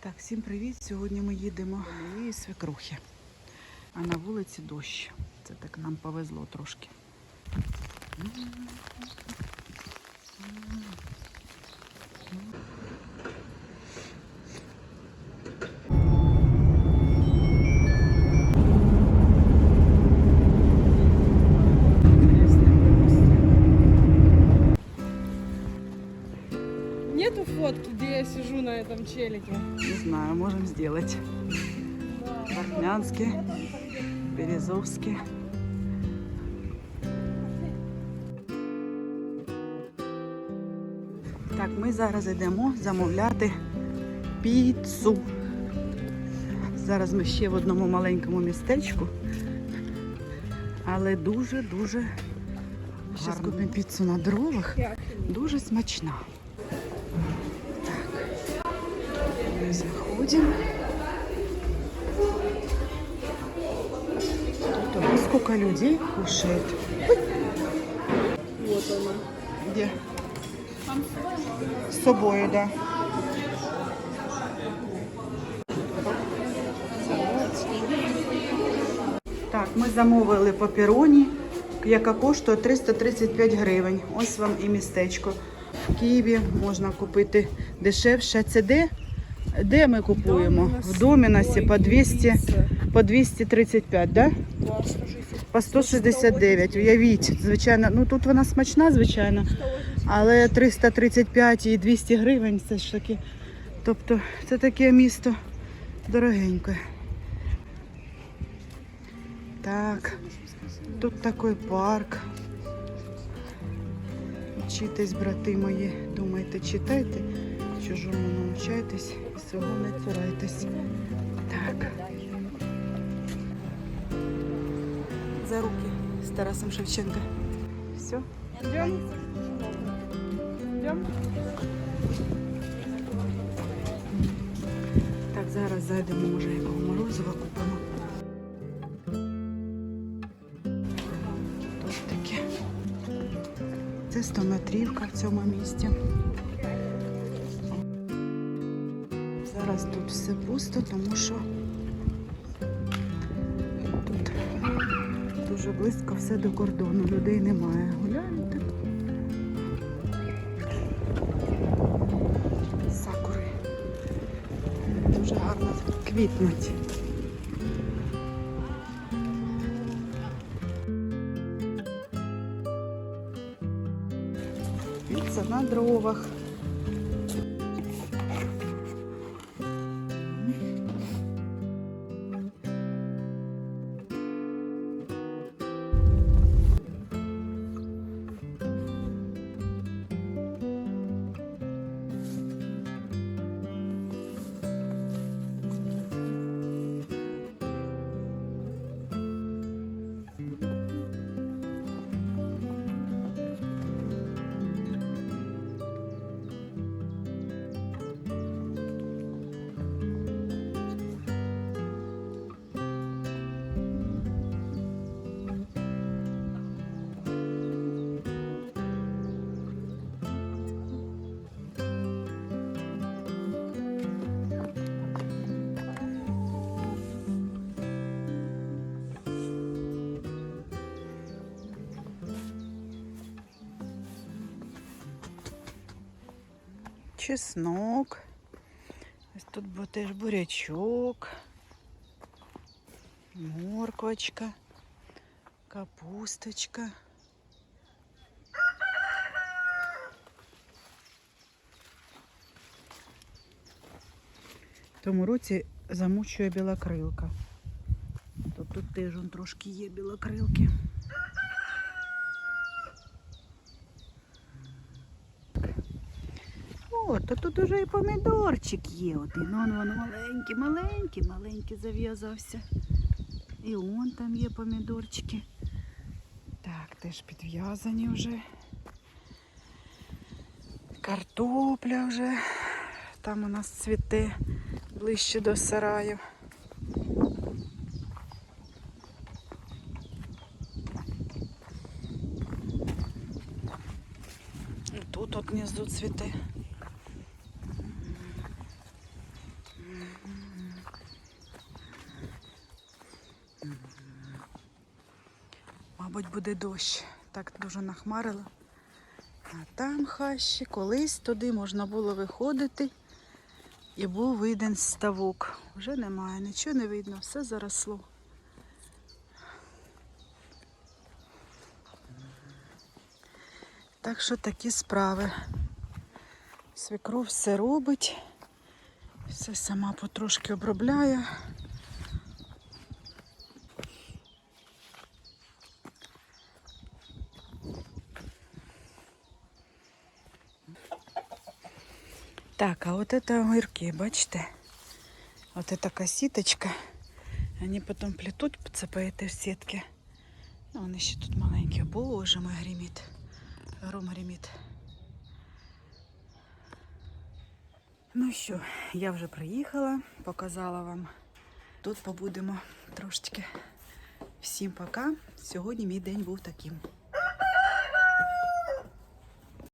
Так, всім привіт! Сьогодні ми їдемо до моєї свекрухи. А на вулиці дощ. Це так нам повезло трошки. Сижу на этом челике? Не знаю, можемо зробити. Вахнянське, Березовське. Так, ми зараз йдемо замовляти піцу. Зараз ми ще в одному маленькому містечку. Але дуже-дуже Зараз купимо піцу на дровах. Дуже смачна. Так. Ми заходимо. Тут сколько людей кушает. Вот она. Где? С собой, да. Так, ми замовили папероні, яка коштує 335 гривень. Ось вам і містечко. В Києві можна купити дешевше. Це де? Де ми купуємо? В Домінасі по 200, по 235, да? По 169. Уявіть, звичайно, ну тут вона смачна, звичайно, але 335 і 200 гривень це ж таки. Тобто це таке місто дорогеньке. Так, тут такий парк. Вчитесь, брати мої, думайте, читайте, чужому навчайтесь і свого не цурайтесь. Так. За руки з Тарасом Шевченка. Все. Идем? Идем? Так, зараз зайдемо, може, якого морозива купимо. Тут таке. Це 100 метрівка в цьому місті. Зараз тут все пусто, тому що тут дуже близько все до кордону. Людей немає. Гуляєте? Сакури. Дуже гарно квітнуть. Піца на дровах. Чеснок. Ось тут теж бурячок, морквочка, капусточка. В тому році замучує білокрилка. Тут теж трошки є білокрилки. О, то тут уже і помідорчик є один. Он воно маленький, маленький, маленький зав'язався. І он там є помідорчики. Так, теж підв'язані вже. Картопля вже. Там у нас цвіте ближче до сараїв. Тут от внизу цвіте. Мабуть, буде дощ. Так дуже нахмарило. А там хащі, колись туди можна було виходити. І був виден ставок. Вже немає, нічого не видно, все заросло. Так що такі справи. Свекров все робить, все сама потрошки обробляє. Так, а вот это огірки, бачите? Вот это косіточка. Они потом плетуть це по этой сетке. Ну, вони ще тут маленькі. Боже мой, гремить. Гром гремить. Ну що, я вже приїхала, показала вам. Тут побудемо трошечки. Всім пока. Сьогодні мій день був таким.